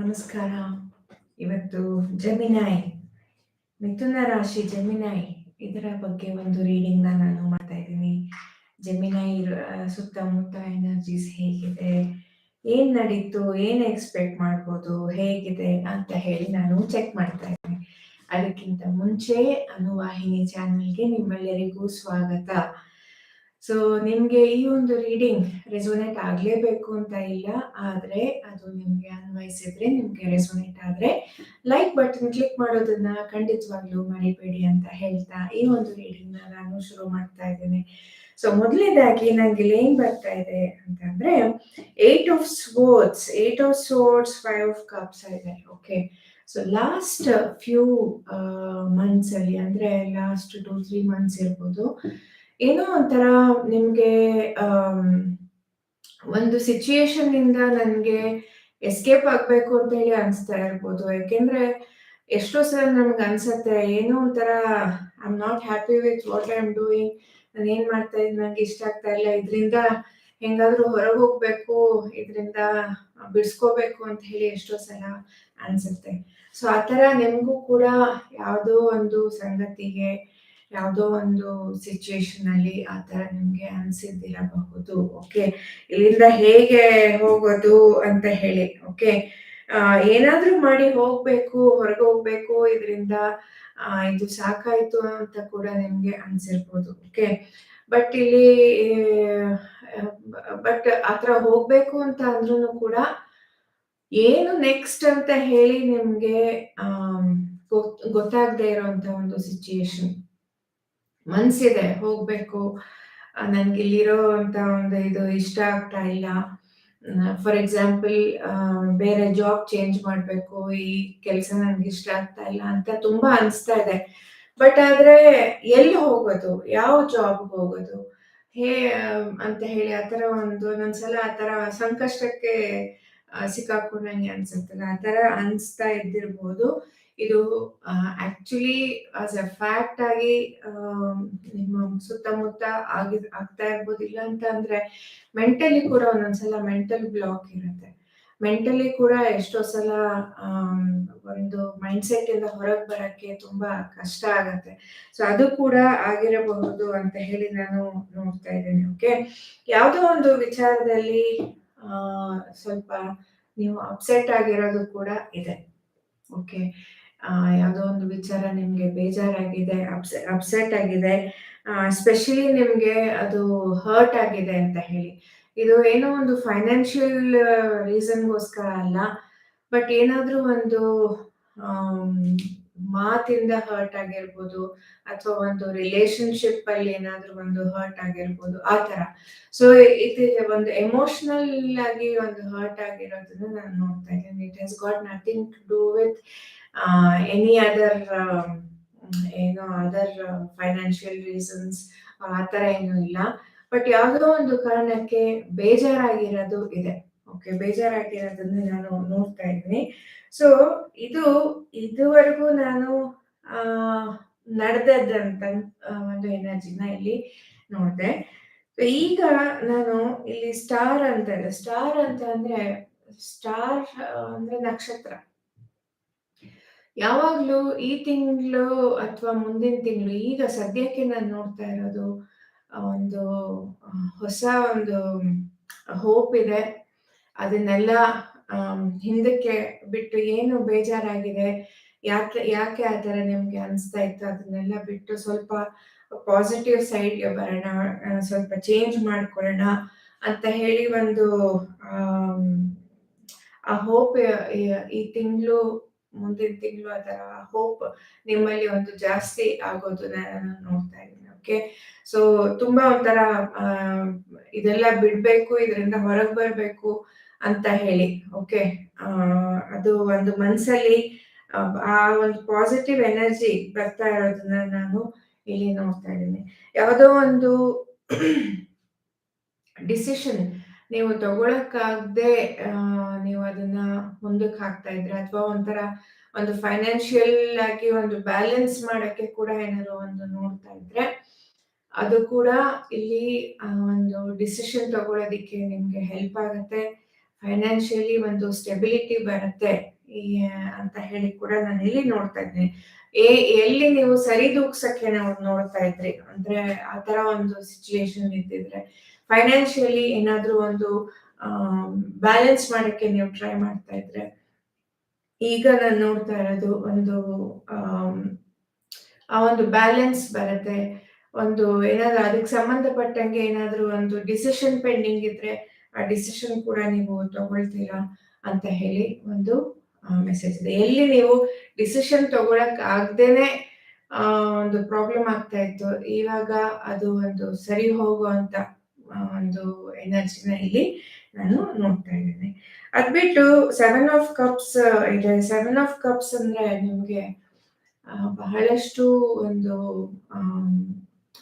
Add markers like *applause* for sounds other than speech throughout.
ನಮಸ್ಕಾರ. ಇವತ್ತು ಜಮಿನಾಯ್ ಮಿಥುನ ರಾಶಿ ಜಮಿನಾಯ್ ಇದರ ಬಗ್ಗೆ ಒಂದು ರೀಡಿಂಗ್ನ ನಾನು ಮಾಡ್ತಾ ಇದ್ದೀನಿ. ಜಮಿನಾಯ್ ಸುತ್ತಮುತ್ತ ಎನರ್ಜೀಸ್ ಹೇಗಿದೆ? ಏನ್ ನಡೀತು? ಏನ್ ಎಕ್ಸ್ಪೆಕ್ಟ್ ಮಾಡ್ಬೋದು? ಹೇಗಿದೆ ಅಂತ ಹೇಳಿ ನಾನು ಚೆಕ್ ಮಾಡ್ತಾ ಇದ್ದೀನಿ. ಅದಕ್ಕಿಂತ ಮುಂಚೆ ಅನುವಾಹಿನಿ ಚಾನೆಲ್ಗೆ ನಿಮ್ಮೆಲ್ಲರಿಗೂ ಸ್ವಾಗತ. ಸೊ ನಿಮ್ಗೆ ಈ ಒಂದು ರೀಡಿಂಗ್ ರೆಸೋನೇಟ್ ಆಗ್ಲೇಬೇಕು ಅಂತ ಇಲ್ಲ, ಆದ್ರೆ ಅದು ನಿಮ್ಗೆ ಅನ್ವಯಿಸಿದ್ರೆ ನಿಮ್ಗೆ ರೆಸೋನೇಟ್ ಆದ್ರೆ ಲೈಕ್ ಬಟನ್ ಕ್ಲಿಕ್ ಮಾಡೋದನ್ನ ಖಂಡಿತವಾಗ್ಲೂ ಮರಿಬೇಡಿ ಅಂತ ಹೇಳ್ತಾ ಈ ಒಂದು ರೀಡಿಂಗ್ನ ನಾನು ಶುರು ಮಾಡ್ತಾ ಇದ್ದೇನೆ. ಸೊ ಮೊದಲನೇದಾಗಿ ನಂಗೆ ಇಲ್ಲಿ ಏನ್ ಬರ್ತಾ ಇದೆ ಅಂತಂದ್ರೆ eight of swords eight of swords five of cups ಇದೆ okay so last few months ಅಲ್ಲಿ, ಅಂದ್ರೆ ಲಾಸ್ಟ್ ಟು ತ್ರೀ ಮಂತ್ಸ್ ಇರ್ಬೋದು ಏನೋ ಒಂಥರ ನಿಮ್ಗೆ ಒಂದು ಸಿಚುಯೇಷನ್ ಇಂದ ನನ್ಗೆ ಎಸ್ಕೇಪ್ ಆಗ್ಬೇಕು ಅಂತ ಹೇಳಿ ಅನ್ಸ್ತಾ ಇರ್ಬೋದು. ಯಾಕೆಂದ್ರೆ ಎಷ್ಟೋ ಸಲ ನಮ್ಗೆ ಅನ್ಸತ್ತೆ, ಏನೋ ಒಂಥರ I am not happy with what I am doing ನಾನು ಏನ್ ಮಾಡ್ತಾ ಇದ್ದೀನಿ ನಂಗೆ ಇಷ್ಟ ಆಗ್ತಾ ಇಲ್ಲ. ಇದರಿಂದ ಹೆಂಗಾದ್ರೂ ಹೊರಗೆ ಹೋಗ್ಬೇಕು, ಇದರಿಂದ ಬಿಡಿಸ್ಕೋಬೇಕು ಅಂತ ಹೇಳಿ ಎಷ್ಟೋ ಸಲ ಅನ್ಸುತ್ತೆ. ಸೊ ಆತರ ನಿಮ್ಗೂ ಕೂಡ ಯಾವುದೋ ಒಂದು ಸಂಗತಿಗೆ ಯಾವುದೋ ಒಂದು ಸಿಚುವೇಶನ್ ಅಲ್ಲಿ ಆ ತರ ನಿಮ್ಗೆ ಅನ್ಸಿದ್ದಿರಬಹುದು ಓಕೆ ಇಲ್ಲಿಂದ ಹೇಗೆ ಹೋಗೋದು ಅಂತ ಹೇಳಿ ಓಕೆ ಏನಾದರೂ ಮಾಡಿ ಹೋಗ್ಬೇಕು, ಹೊರಗೆ ಹೋಗ್ಬೇಕು, ಇದರಿಂದ ಇದು ಸಾಕಾಯ್ತು ಅಂತ ಕೂಡ ನಿಮ್ಗೆ ಅನ್ಸಿರ್ಬೋದು ಓಕೆ ಬಟ್ ಇಲ್ಲಿ ಬಟ್ ಆತರ ಹೋಗ್ಬೇಕು ಅಂತ ಅಂದ್ರೂ ಕೂಡ ಏನು ನೆಕ್ಸ್ಟ್ ಅಂತ ಹೇಳಿ ನಿಮ್ಗೆ ಗೊತ್ತಾಗದೆ ಇರುವಂತ ಒಂದು ಸಿಚುಯೇಷನ್ ಮನ್ಸಿದೆ, ಹೋಗ್ಬೇಕು. ನನ್ಗೆ ಇಲ್ಲಿರೋ ಅಂತ ಒಂದು ಇದು ಇಷ್ಟ ಆಗ್ತಾ ಇಲ್ಲ. ಫಾರ್ ಎಕ್ಸಾಂಪಲ್ ಬೇರೆ ಜಾಬ್ ಚೇಂಜ್ ಮಾಡ್ಬೇಕು, ಈ ಕೆಲಸ ನನ್ಗೆ ಇಷ್ಟ ಆಗ್ತಾ ಇಲ್ಲ ಅಂತ ತುಂಬಾ ಅನಿಸ್ತಾ ಇದೆ. ಬಟ್ ಆದ್ರೆ ಎಲ್ಲಿ ಹೋಗೋದು? ಯಾವ ಜಾಬ್ ಹೋಗೋದು? ಹೇ, ಅಂತ ಹೇಳಿ ಆತರ ಒಂದು, ಒಂದೊಂದ್ಸಲ ಆತರ ಸಂಕಷ್ಟಕ್ಕೆ ಸಿಕ್ಕಾಕೊಂಡಂಗೆ ಅನ್ಸುತ್ತಲ್ಲ. ಆತರ ಅನ್ಸ್ತಾ ಇದ್ದಿರ್ಬೋದು. ಇದು ಆಕ್ಚುಲಿ ಆಸ್ ಎ ಫ್ಯಾಕ್ಟ್ ಆಗಿ ನಿಮ್ಮ ಸುತ್ತಮುತ್ತ ಆಗಿ, ಆಗ್ತಾ ಇರ್ಬೋದಿಲ್ಲ ಅಂತ ಅಂದ್ರೆ ಮೆಂಟಲಿ ಕೂಡ ಒಂದೊಂದ್ಸಲ ಮೆಂಟಲ್ ಬ್ಲಾಕ್ ಇರುತ್ತೆ. ಮೆಂಟಲಿ ಕೂಡ ಎಷ್ಟೋ ಸಲ ಒಂದು ಮೈಂಡ್ಸೆಟ್ ಇಂದ ಹೊರಗೆ ಬರಕ್ಕೆ ತುಂಬಾ ಕಷ್ಟ ಆಗತ್ತೆ. ಸೊ ಅದು ಕೂಡ ಆಗಿರಬಹುದು ಅಂತ ಹೇಳಿ ನಾನು ನೋಡ್ತಾ ಇದ್ದೇನೆ ಓಕೆ ಯಾವುದೋ ಒಂದು ವಿಚಾರದಲ್ಲಿ ಸ್ವಲ್ಪ ನೀವು ಅಪ್ಸೆಟ್ ಆಗಿರೋದು ಕೂಡ ಇದೆ ಓಕೆ ಯಾವುದೋ ಒಂದು ವಿಚಾರ ನಿಮಗೆ ಬೇಜಾರಾಗಿದೆ ಅಪ್ಸೆ ಅಪ್ಸೆಟ್ ಆಗಿದೆ ಸ್ಪೆಷಲಿ ನಿಮಗೆ ಅದು ಹರ್ಟ್ ಆಗಿದೆ ಅಂತ ಹೇಳಿ. ಇದು ಏನೋ ಒಂದು ಫೈನಾನ್ಷಿಯಲ್ ರೀಸನ್ಗೋಸ್ಕರ ಅಲ್ಲ ಬಟ್ ಏನಾದರೂ ಒಂದು ಮಾತಿಂದ ಹರ್ಟ್ ಆಗಿರ್ಬೋದು, ಅಥವಾ ಒಂದು ರಿಲೇಶನ್ಶಿಪ್ ಅಲ್ಲಿ ಏನಾದ್ರೂ ಒಂದು ಹರ್ಟ್ ಆಗಿರ್ಬೋದು, ಆ ತರ ಸೊ ಇದು ಒಂದು ಎಮೋಷನಲ್ ಆಗಿ ಒಂದು ಹರ್ಟ್ ಆಗಿರೋದನ್ನ ನಾನು ನೋಡ್ತಾ ಇದ್ದೇನೆ. It has got nothing to do with any other ಏನೋ ಅದರ್ ಫೈನಾನ್ಷಿಯಲ್ ರೀಸನ್ಸ್ ಆ ಥರ ಏನೂ ಇಲ್ಲ. ಬಟ್ ಯಾವುದೋ ಒಂದು ಕಾರಣಕ್ಕೆ ಬೇಜಾರಾಗಿರೋದು ಇದೆ. ಓಕೆ ಬೇಜಾರಾಗಿರೋದನ್ನ ನಾನು ನೋಡ್ತಾ ಇದ್ದೀನಿ. ಸೊ ಇದು, ಇದುವರೆಗೂ ನಾನು, ಆ, ನಡೆದದ್ದಂತ ಒಂದು ಎನರ್ಜಿನ ಇಲ್ಲಿ ನೋಡಿದೆ. ಈಗ ನಾನು ಇಲ್ಲಿ ಸ್ಟಾರ್ ಅಂತ ಇದೆ ಸ್ಟಾರ್ ಅಂತ ಅಂದ್ರೆ ಸ್ಟಾರ್ ಅಂದ್ರೆ ನಕ್ಷತ್ರ. ಯಾವಾಗ್ಲೂ ಈ ತಿಂಗಳು ಅಥವಾ ಮುಂದಿನ ತಿಂಗಳು ಈಗ ಸದ್ಯಕ್ಕೆ ನಾನು ನೋಡ್ತಾ ಇರೋದು ಒಂದು ಹೊಸ ಒಂದು ಹೋಪ್ ಇದೆ. ಅದನ್ನೆಲ್ಲ ಹಿಂದಕ್ಕೆ ಬಿಟ್ಟು ಏನು ಬೇಜಾರಾಗಿದೆ, ಯಾಕೆ ಯಾಕೆ ಆ ಥರ ನಿಮ್ಗೆ ಅನಿಸ್ತಾ ಇತ್ತು ಅದನ್ನೆಲ್ಲ ಬಿಟ್ಟು ಸ್ವಲ್ಪ ಪಾಸಿಟಿವ್ ಸೈಡ್ಗೆ ಬರೋಣ ಸ್ವಲ್ಪ ಚೇಂಜ್ ಮಾಡ್ಕೊಳ್ಳೋಣ ಅಂತ ಹೇಳಿ ಒಂದು, ಆ ಹೋಪ್ ಈ ತಿಂಗಳು ಮುಂದಿನ ತಿಂಗಳು ಅದರ ಹೋಪ್ ನಿಮ್ಮಲ್ಲಿ ಒಂದು ಜಾಸ್ತಿ ಆಗೋದನ್ನ ನಾನು ನೋಡ್ತಾ ಇದ್ದೀನಿ ಓಕೆ ಸೊ ತುಂಬಾ ಒಂಥರ ಇದೆಲ್ಲ ಬಿಡ್ಬೇಕು, ಇದರಿಂದ ಹೊರಗೆ ಬರ್ಬೇಕು ಅಂತ ಹೇಳಿ ಓಕೆ ಅದು ಒಂದು ಮನ್ಸಲ್ಲಿ, ಆ ಒಂದು ಪಾಸಿಟಿವ್ ಎನರ್ಜಿ ಬರ್ತಾ ಇರೋದನ್ನ ನಾನು ಇಲ್ಲಿ ನೋಡ್ತಾ ಇದ್ದೀನಿ. ಯಾವುದೋ ಒಂದು *coughs* ಡಿಸಿಷನ್ ನೀವು ತಗೊಳಕ್ಕಾಗದೆ ನೀವು ಅದನ್ನ ಮುಂದಕ್ಕೆ ಹಾಕ್ತಾ ಇದ್ರೆ ಅಥವಾ ಒಂಥರ ಒಂದು ಫೈನಾನ್ಷಿಯಲ್ ಆಗಿ ಒಂದು ಬ್ಯಾಲೆನ್ಸ್ ಮಾಡಕ್ಕೆ ಕೂಡ ಏನಾದ್ರು ಒಂದು ನೋಡ್ತಾ ಇದ್ರೆ, ಅದು ಕೂಡ ಇಲ್ಲಿ ಒಂದು ಡಿಸಿಷನ್ ತಗೊಳ್ಳೋದಿಕ್ಕೆ ನಿಮ್ಗೆ ಹೆಲ್ಪ್ ಆಗುತ್ತೆ. ಫೈನಾನ್ಷಿಯಲಿ ಒಂದು ಸ್ಟೆಬಿಲಿಟಿ ಬರುತ್ತೆ ಅಂತ ಹೇಳಿ ಕೂಡ ನಾನು ಇಲ್ಲಿ ನೋಡ್ತಾ ಇದ್ದೀನಿ ಏ ಎಲ್ಲಿ ನೀವು ಸರಿದೂಗ್ಸಕ್ಕೆ ನಾವು ನೋಡ್ತಾ ಇದ್ರಿ? ಅಂದ್ರೆ ಆ ತರ ಒಂದು ಸಿಚುಯೇಷನ್ ಇದ್ದಿದ್ರೆ. ಫೈನಾನ್ಷಿಯಲಿ ಏನಾದರೂ ಒಂದು ಬ್ಯಾಲೆನ್ಸ್ ಮಾಡಕ್ಕೆ ನೀವು ಟ್ರೈ ಮಾಡ್ತಾ ಇದ್ರೆ, ಈಗ ನಾನು ನೋಡ್ತಾ ಇರೋದು ಒಂದು, ಆ ಒಂದು ಬ್ಯಾಲೆನ್ಸ್ ಬರುತ್ತೆ. ಒಂದು ಏನಾದ್ರು ಅದಕ್ಕೆ ಸಂಬಂಧಪಟ್ಟಂಗೆ ಏನಾದರೂ ಒಂದು ಡಿಸಿಷನ್ ಪೆಂಡಿಂಗ್ ಇದ್ರೆ, ಆ ಡಿಸಿಷನ್ ಕೂಡ ನೀವು ತಗೊಳ್ತೀರಾ ಅಂತ ಹೇಳಿ ಒಂದು ಮೆಸೇಜ್ ಇದೆ. ಎಲ್ಲಿ ನೀವು ಡಿಸಿಷನ್ ತಗೊಳಕ್ ಆಗ್ದೇನೆ ಒಂದು ಪ್ರಾಬ್ಲಮ್ ಆಗ್ತಾ ಇತ್ತು. ಇವಾಗ ಅದು ಒಂದು ಸರಿ ಹೋಗುವಂತ ಒಂದು ಎನರ್ಜಿನ ಇಲ್ಲಿ ನಾನು ನೋಡ್ತಾ ಇದ್ದೇನೆ. ಅದ್ಬಿಟ್ಟು ಸೆವೆನ್ ಆಫ್ ಕಪ್ಸ್ ಇದೆ. ಸೆವೆನ್ ಆಫ್ ಕಪ್ಸ್ ಅಂದ್ರೆ ನಿಮ್ಗೆ ಬಹಳಷ್ಟು ಒಂದು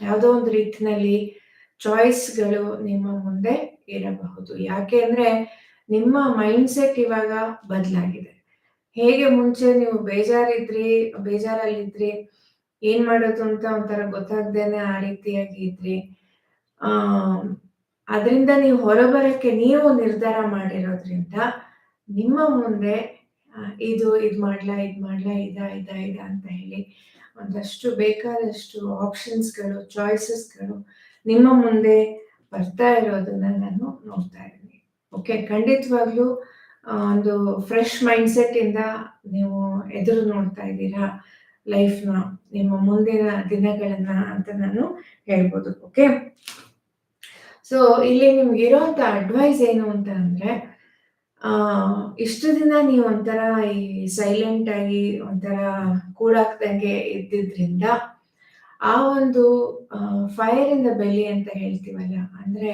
ಯಾವುದೋ ಒಂದು ರೀತಿನಲ್ಲಿ ಚಾಯ್ಸ್ಗಳು ನಿಮ್ಮ ಮುಂದೆ ಇರಬಹುದು. ಯಾಕೆ ಅಂದ್ರೆ ನಿಮ್ಮ ಮೈಂಡ್ ಸೆಟ್ ಇವಾಗ ಬದಲಾಗಿದೆ. ಹೇಗೆ ಮುಂಚೆ ನೀವು ಬೇಜಾರಿದ್ರಿ, ಬೇಜಾರಲ್ಲಿದ್ರಿ, ಏನ್ ಮಾಡೋದು ಅಂತ ಒಂಥರ ಗೊತ್ತಾಗ್ದೇನೆ ಆ ರೀತಿಯಾಗಿ ಇದ್ರಿ. ಅದರಿಂದ ನೀವು ಹೊರಬರಕ್ಕೆ ನೀವು ನಿರ್ಧಾರ ಮಾಡಿರೋದ್ರಿಂದ ನಿಮ್ಮ ಮುಂದೆ ಇದು ಇದು ಇದ್ ಇದು ಮಾಡ್ಲಾ, ಇದ ಇದ ಇದ ಅಂತ ಹೇಳಿ ಒಂದಷ್ಟು ಬೇಕಾದಷ್ಟು ಆಪ್ಷನ್ಸ್ಗಳು ಚಾಯ್ಸಸ್ಗಳು ನಿಮ್ಮ ಮುಂದೆ ಬರ್ತಾ ಇರೋದನ್ನ ನಾನು ನೋಡ್ತಾ ಇದ್ದೀನಿ. ಓಕೆ ಖಂಡಿತವಾಗ್ಲೂ ಒಂದು ಫ್ರೆಶ್ ಮೈಂಡ್ಸೆಟ್ ಇಂದ ನೀವು ಎದುರು ನೋಡ್ತಾ ಇದ್ದೀರಾ ಲೈಫ್ನ ನಿಮ್ಮ ಮುಂದಿನ ದಿನಗಳನ್ನ ಅಂತ ನಾನು ಹೇಳ್ಬೋದು. ಓಕೆ ಸೊ ಇಲ್ಲಿ ನಿಮ್ಗೆ ಇರೋಂಥ ಅಡ್ವೈಸ್ ಏನು ಅಂತ ಅಂದ್ರೆ ಇಷ್ಟು ದಿನ ನೀವು ಒಂಥರ ಈ ಸೈಲೆಂಟ್ ಆಗಿ ಒಂಥರ ಕೂಡಾಕ್ದಂಗೆ ಇದ್ದಿದ್ರಿಂದ, ಆ ಒಂದು ಫೈರ್ ಇಂದ ಬೆಲಿ ಅಂತ ಹೇಳ್ತೀವಲ್ಲ, ಅಂದ್ರೆ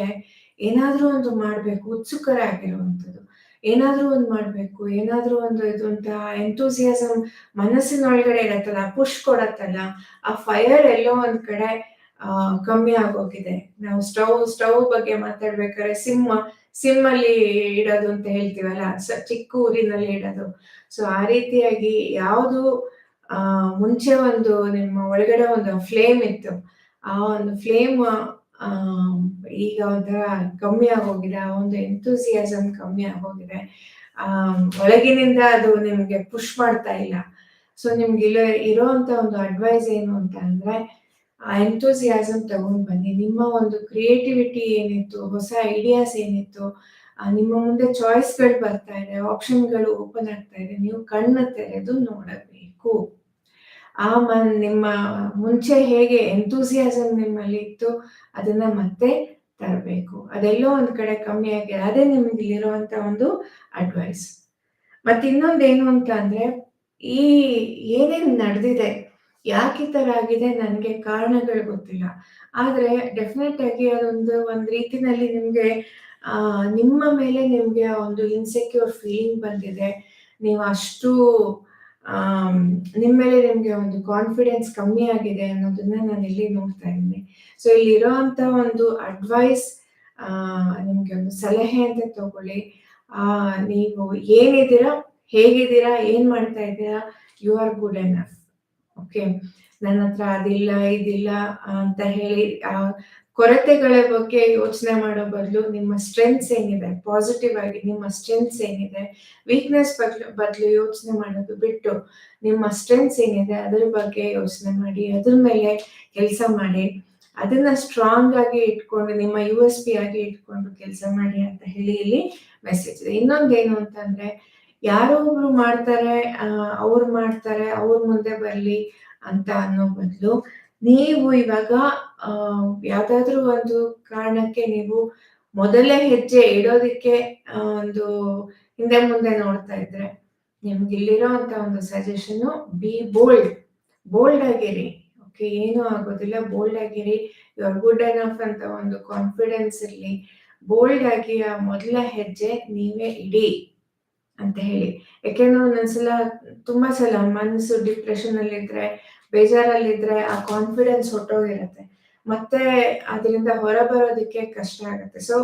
ಏನಾದ್ರೂ ಒಂದು ಮಾಡ್ಬೇಕು ಉತ್ಸುಕರಾಗಿರುವಂಥದ್ದು ಏನಾದ್ರೂ ಒಂದು ಮಾಡ್ಬೇಕು, ಏನಾದ್ರೂ ಒಂದು ಇದು ಅಂತ ಎಂತೂಸಿಯಾಸಮ್ ಮನಸ್ಸಿನೊಳಗಡೆ ಇರತ್ತಲ್ಲ ಪುಷ್ ಕೊಡತ್ತಲ್ಲ, ಆ ಫೈರ್ ಎಲ್ಲೋ ಒಂದ್ ಕಡೆ ಕಮ್ಮಿ ಆಗೋಗಿದೆ. ನಾವು ಸ್ಟವ್ ಸ್ಟವ್ ಬಗ್ಗೆ ಮಾತಾಡ್ಬೇಕಾದ್ರೆ ಸಿಮ್ ಸಿಮ್ ಅಲ್ಲಿ ಇಡೋದು ಅಂತ ಹೇಳ್ತೀವಲ್ಲ ಚಿಕ್ಕ ಊರಿನಲ್ಲಿ ಇಡೋದು. ಸೊ ಆ ರೀತಿಯಾಗಿ ಯಾವುದು ಮುಂಚೆ ಒಂದು ನಿಮ್ಮ ಒಳಗಡೆ ಒಂದು ಫ್ಲೇಮ್ ಇತ್ತು. ಆ ಒಂದು ಫ್ಲೇಮ್ ಈಗ ಒಂಥರ ಕಮ್ಮಿ ಆಗೋಗಿದೆ. ಆ ಒಂದು ಎಂಥೂಸಿಯಾಸಮ್ ಕಮ್ಮಿ ಆಗೋಗಿದೆ. ಆ, ಒಳಗಿನಿಂದ ಅದು ನಿಮ್ಗೆ ಪುಷ್ ಮಾಡ್ತಾ ಇಲ್ಲ. ಸೊ ನಿಮ್ಗೆ ಇಲ್ಲ ಇರೋಂತ ಒಂದು ಅಡ್ವೈಸ್ ಏನು ಅಂತ ಅಂದ್ರೆ ಆ ಎಂಥೂಸಿಯಾಸಮ್ ತಗೊಂಡು ಬನ್ನಿ. ನಿಮ್ಮ ಒಂದು ಕ್ರಿಯೇಟಿವಿಟಿ ಏನಿತ್ತು, ಹೊಸ ಐಡಿಯಾಸ್ ಏನಿತ್ತು ನಿಮ್ಮ ಮುಂದೆ ಚಾಯ್ಸ್ಗಳು ಬರ್ತಾ ಇದೆ ಆಪ್ಷನ್ಗಳು ಓಪನ್ ಆಗ್ತಾ ಇದೆ, ನೀವು ಕಣ್ಣು ತೆರೆದು ನೋಡಬೇಕು. ಆ ಮನ್, ನಿಮ್ಮ ಮುಂಚೆ ಹೇಗೆ ಎಂಥೂಸಿಯಾಸಮ್ ನಿಮ್ಮಲ್ಲಿ ಇತ್ತು, ಅದನ್ನ ಮತ್ತೆ ತರಬೇಕು. ಅದೆಲ್ಲೋ ಒಂದ್ ಕಡೆ ಕಮ್ಮಿ ಆಗಿದೆ ಅದೇ ನಿಮಗೆ ಇರುವಂತ ಒಂದು ಅಡ್ವೈಸ್ ಮತ್ತೆ ಇನ್ನೊಂದೇನು ಅಂತ ಅಂದ್ರೆ, ಈ ಏನೇನ್ ನಡೆದಿದೆ ಯಾಕೆ ಈ ಆಗಿದೆ? ನನಗೆ ಕಾರಣಗಳು ಗೊತ್ತಿಲ್ಲ. ಆದ್ರೆ ಡೆಫಿನೆಟ್ ಆಗಿ ಅದೊಂದು ಒಂದ್ ರೀತಿನಲ್ಲಿ ನಿಮ್ಗೆ ನಿಮ್ಮ ಮೇಲೆ ನಿಮ್ಗೆ ಒಂದು ಇನ್ಸೆಕ್ಯೂರ್ ಫೀಲಿಂಗ್ ಬಂದಿದೆ. ನೀವು ಅಷ್ಟು ನಿಮ್ಮ ಮೇಲೆ ನಿಮ್ಗೆ ಒಂದು ಕಾನ್ಫಿಡೆನ್ಸ್ ಕಮ್ಮಿ ಆಗಿದೆ ಅನ್ನೋದನ್ನ ನಾನು ಇಲ್ಲಿ ನೋಡ್ತಾ ಇದ್ದೀನಿ. ಸೊ ಇಲ್ಲಿ ಇರೋಂತ ಒಂದು ಅಡ್ವೈಸ್ ನಿಮ್ಗೆ ಒಂದು ಸಲಹೆ ಅಂತ ತಗೊಳ್ಳಿ. ಆ, ನೀವು ಏನಿದ್ದೀರಾ? ಹೇಗಿದ್ದೀರಾ? ಏನ್ ಮಾಡ್ತಾ ಇದ್ದೀರಾ? You are good enough okay, ನನ್ನ ಹತ್ರ ಅದಿಲ್ಲ, ಇದಿಲ್ಲ ಅಂತ ಹೇಳಿ ಕೊರತೆಗಳ ಬಗ್ಗೆ ಯೋಚನೆ ಮಾಡೋ ಬದಲು ನಿಮ್ಮ ಸ್ಟ್ರೆಂತ್ಸ್ ಏನಿದೆ ಪಾಸಿಟಿವ್ ಆಗಿ ನಿಮ್ಮ ಸ್ಟ್ರೆಂತ್ಸ್ ಏನಿದೆ ವೀಕ್ನೆಸ್ ಬದಲು ಬದಲು ಯೋಚನೆ ಮಾಡೋದು ಬಿಟ್ಟು ನಿಮ್ಮ ಸ್ಟ್ರೆಂತ್ಸ್ ಏನಿದೆ ಅದ್ರ ಬಗ್ಗೆ ಯೋಚನೆ ಮಾಡಿ, ಅದ್ರ ಮೇಲೆ ಕೆಲಸ ಮಾಡಿ, ಅದನ್ನ ಸ್ಟ್ರಾಂಗ್ ಆಗಿ ಇಟ್ಕೊಂಡು, ನಿಮ್ಮ ಯು ಎಸ್ ಪಿ ಆಗಿ ಇಟ್ಕೊಂಡು ಕೆಲಸ ಮಾಡಿ ಅಂತ ಹೇಳಿ ಇಲ್ಲಿ ಮೆಸೇಜ್ ಇದೆ. ಇನ್ನೊಂದೇನು ಅಂತಂದ್ರೆ ಯಾರೋ ಒಬ್ರು ಮಾಡ್ತಾರೆ ಅವ್ರು ಮಾಡ್ತಾರೆ, ಅವ್ರ ಮುಂದೆ ಬರ್ಲಿ ಅಂತ ಅನ್ನೋ ಬದಲು ನೀವು ಇವಾಗ ಯಾವ್ದಾದ್ರು ಒಂದು ಕಾರಣಕ್ಕೆ ನೀವು ಮೊದಲೇ ಹೆಜ್ಜೆ ಇಡೋದಿಕ್ಕೆ ಒಂದು ಹಿಂದೆ ಮುಂದೆ ನೋಡ್ತಾ ಇದ್ರೆ ನಿಮ್ಗೆ ಇಲ್ಲಿರೋ ಅಂತ ಒಂದು ಸಜೆಷನ್ ಬಿ ಬೋಲ್ಡ್ ಬೋಲ್ಡ್ ಆಗಿರಿ. ಓಕೆ ಏನೂ ಆಗೋದಿಲ್ಲ. ಬೋಲ್ಡ್ ಆಗಿರಿ. ಯು ಆರ್ ಗುಡ್ ಎನಫ್ ಅಂತ ಒಂದು ಕಾನ್ಫಿಡೆನ್ಸ್ ಇರಲಿ. ಬೋಲ್ಡ್ ಆಗಿ ಆ ಮೊದಲ ಹೆಜ್ಜೆ ನೀವೇ ಇಡಿ. ಅಂತ ಹೇಳಿ. ಯಾಕೆಂದ್ರೆ ಒಂದೊಂದ್ಸಲ ತುಂಬಾ ಸಲ ಮನಸ್ಸು ಡಿಪ್ರೆಷನ್ ಅಲ್ಲಿ ಇದ್ರೆ, ಬೇಜಾರಲ್ಲಿದ್ರೆ ಆ ಕಾನ್ಫಿಡೆನ್ಸ್ ಹೊಟ್ಟೋಗಿರತ್ತೆ ಮತ್ತೆ ಅದರಿಂದ ಹೊರ ಬರೋದಕ್ಕೆ ಕಷ್ಟ ಆಗುತ್ತೆ. ಸೊ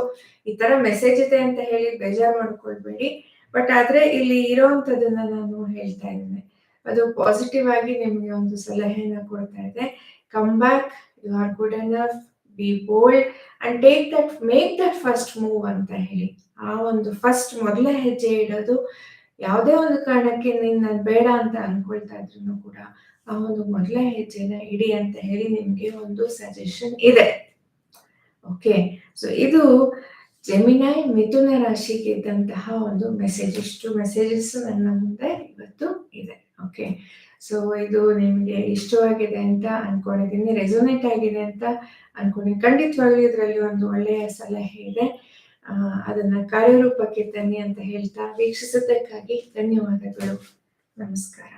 ಈ ತರ ಮೆಸೇಜ್ ಇದೆ ಅಂತ ಹೇಳಿ ಬೇಜಾರ್ ಮಾಡ್ಕೊಳ್ಬೇಡಿ. ಬಟ್ ಆದ್ರೆ ಇಲ್ಲಿ ಇರೋಂಥದ್ದನ್ನ ನಾನು ಹೇಳ್ತಾ ಇದ್ದೇನೆ. ಅದು ಪಾಸಿಟಿವ್ ಆಗಿ ನಿಮ್ಗೆ ಒಂದು ಸಲಹೆನ ಕೊಡ್ತಾ ಇದೆ. Come back you are good enough be bold and take that make that first move ಅಂತ ಹೇಳಿ. ಆ ಒಂದು ಫಸ್ಟ್ ಮೊದಲ ಹೆಜ್ಜೆ ಇಡೋದು ಯಾವುದೇ ಒಂದು ಕಾರಣಕ್ಕೆ ನಿನ್ನ ನಾನು ಬೇಡ ಅಂತ ಅನ್ಕೊಳ್ತಾ ಇದ್ರು ಕೂಡ ಆ ಒಂದು ಮೊದಲ ಹೆಜ್ಜೆನ ಇಡಿ ಅಂತ ಹೇಳಿ ನಿಮ್ಗೆ ಒಂದು ಸಜೆಷನ್ ಇದೆ. ಓಕೆ ಸೊ ಇದು ಜೆಮಿನಾಯ್ ಮಿಥುನ ರಾಶಿಗೆ ಇದ್ದಂತಹ ಒಂದು ಮೆಸೇಜ್ ಇಷ್ಟು ಮೆಸೇಜಸ್ ನನ್ನ ಮುಂದೆ ಇವತ್ತು ಇದೆ. ಓಕೆ ಸೊ ಇದು ನಿಮಗೆ ಇಷ್ಟವಾಗಿದೆ ಅಂತ ಅನ್ಕೊಂಡಿದ್ದೀನಿ ರೆಸೊನೇಟ್ ಆಗಿದೆ ಅಂತ ಅನ್ಕೊಂಡಿದ್ದೀನಿ. ಖಂಡಿತವಾಗ್ಲೂ ಇದರಲ್ಲಿ ಒಂದು ಒಳ್ಳೆಯ ಸಲಹೆ ಇದೆ. ಅದನ್ನ ಕಾರ್ಯರೂಪಕ್ಕೆ ತನ್ನಿ ಅಂತ ಹೇಳ್ತಾ ವೀಕ್ಷಿಸಿದ್ದಕ್ಕಾಗಿ ಧನ್ಯವಾದಗಳು. ನಮಸ್ಕಾರ.